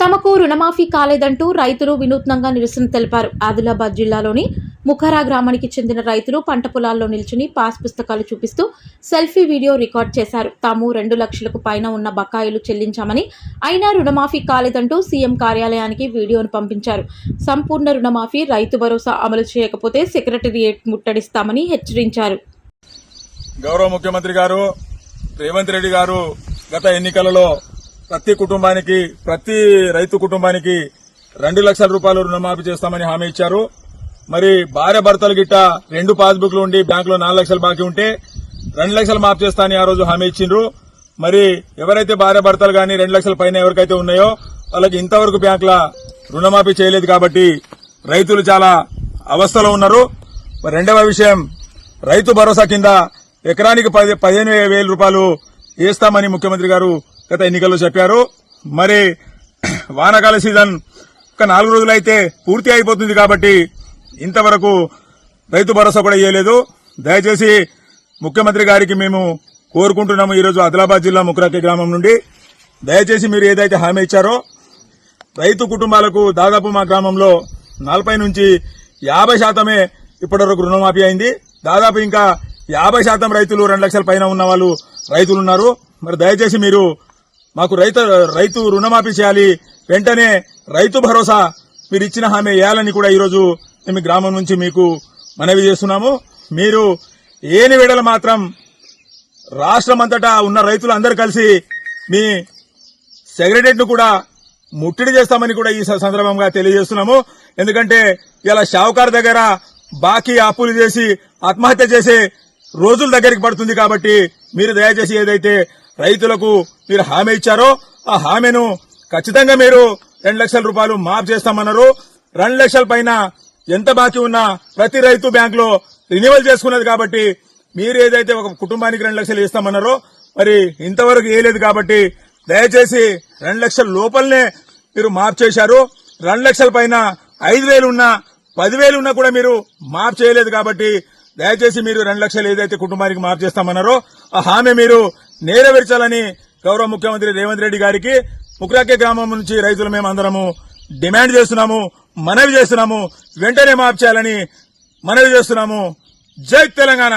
తమకు రుణమాఫీ కాలేదంటూ రైతులు వినూత్నంగా నిరసన తెలిపారు. ఆదిలాబాద్ జిల్లాలోని ముఖరా గ్రామానికి చెందిన రైతులు పంట పొలాల్లో నిల్చుని పాస్ పుస్తకాలు చూపిస్తూ సెల్ఫీ వీడియో రికార్డ్ చేశారు. తాము రెండు లక్షలకు పైన ఉన్న బకాయిలు చెల్లించామని అయినా రుణమాఫీ కాలేదంటూ సీఎం కార్యాలయానికి వీడియోను పంపించారు. సంపూర్ణ రుణమాఫీ రైతు భరోసా అమలు చేయకపోతే సెక్రటరియేట్ ముట్టడిస్తామని హెచ్చరించారు. గౌరవ ముఖ్యమంత్రి గారు రేవంత్ రెడ్డి గారు గత ఎన్నికలలో ప్రతి కుటుంబానికి ప్రతి రైతు కుటుంబానికి రెండు లక్షల రూపాయలు రుణమాఫీ చేస్తామని హామీ ఇచ్చారు. మరి భార్య భర్తలు గిట్ట రెండు పాస్బుక్లు ఉండి బ్యాంకులో నాలుగు లక్షలు బాకీ ఉంటే రెండు లక్షలు మాఫ్ చేస్తామని ఆ రోజు హామీ ఇచ్చిండ్రు. మరి ఎవరైతే భార్య భర్తలు కానీ రెండు లక్షల పైన ఎవరికైతే ఉన్నాయో వాళ్ళకి ఇంతవరకు బ్యాంకుల రుణమాఫీ చేయలేదు కాబట్టి రైతులు చాలా అవస్థలో ఉన్నారు. రెండవ విషయం రైతు భరోసా కింద ఎకరానికి పది పదిహేను వేల రూపాయలు వేస్తామని ముఖ్యమంత్రి గారు గత ఎన్నికల్లో చెప్పారు. మరి వానాకాల సీజన్ ఒక నాలుగు రోజులైతే పూర్తి అయిపోతుంది కాబట్టి ఇంతవరకు రైతు భరోసా కూడా ఇవ్వలేదు దయచేసి ముఖ్యమంత్రి గారికి మేము కోరుకుంటున్నాము ఈరోజు ఆదిలాబాద్ జిల్లా ముక్రాకి గ్రామం నుండి. దయచేసి మీరు ఏదైతే హామీ ఇచ్చారో రైతు కుటుంబాలకు దాదాపు మా గ్రామంలో నలభై నుంచి యాభై శాతమే ఇప్పటివరకు రుణమాఫీ అయింది. దాదాపు ఇంకా యాభై శాతం రైతులు రెండు లక్షల పైన ఉన్న వాళ్ళు రైతులు ఉన్నారు. మరి దయచేసి మీరు మాకు రైతు రైతు రుణమాఫీ చేయాలి. వెంటనే రైతు భరోసా మీరు ఇచ్చిన హామీ వేయాలని కూడా ఈరోజు మేము గ్రామం నుంచి మీకు మనవి చేస్తున్నాము. మీరు ఏని వేడలు మాత్రం రాష్ట్రమంతటా ఉన్న రైతులందరూ కలిసి మీ సెక్రటరియట్ను కూడా ముట్టడి చేస్తామని కూడా ఈ సందర్భంగా తెలియజేస్తున్నాము. ఎందుకంటే ఇలా షావుకార్ దగ్గర బాకీ అప్పులు చేసి ఆత్మహత్య చేసే రోజుల దగ్గరికి పడుతుంది కాబట్టి మీరు దయచేసి ఏదైతే రైతులకు మీరు హామీ ఇచ్చారో ఆ హామీను ఖచ్చితంగా మీరు రెండు లక్షల రూపాయలు మాఫ్ చేస్తామన్నారు. రెండు లక్షల పైన ఎంత బాకీ ఉన్నా ప్రతి రైతు బ్యాంకులో రినివల్ చేసుకున్నది కాబట్టి మీరు ఏదైతే ఒక కుటుంబానికి రెండు లక్షలు ఇస్తామన్నారో మరి ఇంతవరకు వేయలేదు కాబట్టి దయచేసి రెండు లక్షల లోపలనే మీరు మాఫ్ చేశారు. రెండు లక్షల పైన ఐదు వేలు ఉన్నా పదివేలు ఉన్నా కూడా మీరు మాఫ్ చేయలేదు కాబట్టి దయచేసి మీరు రెండు లక్షలు ఏదైతే కుటుంబానికి మాఫ్ చేస్తామన్నారో ఆ హామీ మీరు నెరవేర్చాలని గౌరవ ముఖ్యమంత్రి రేవంత్ రెడ్డి గారికి ముక్రాకే గ్రామం నుంచి రైతులు మేము అందరము డిమాండ్ చేస్తున్నాము మనవి చేస్తున్నాము వెంటనే మాఫ్ చేయాలని మనవి చేస్తున్నాము. జై తెలంగాణ!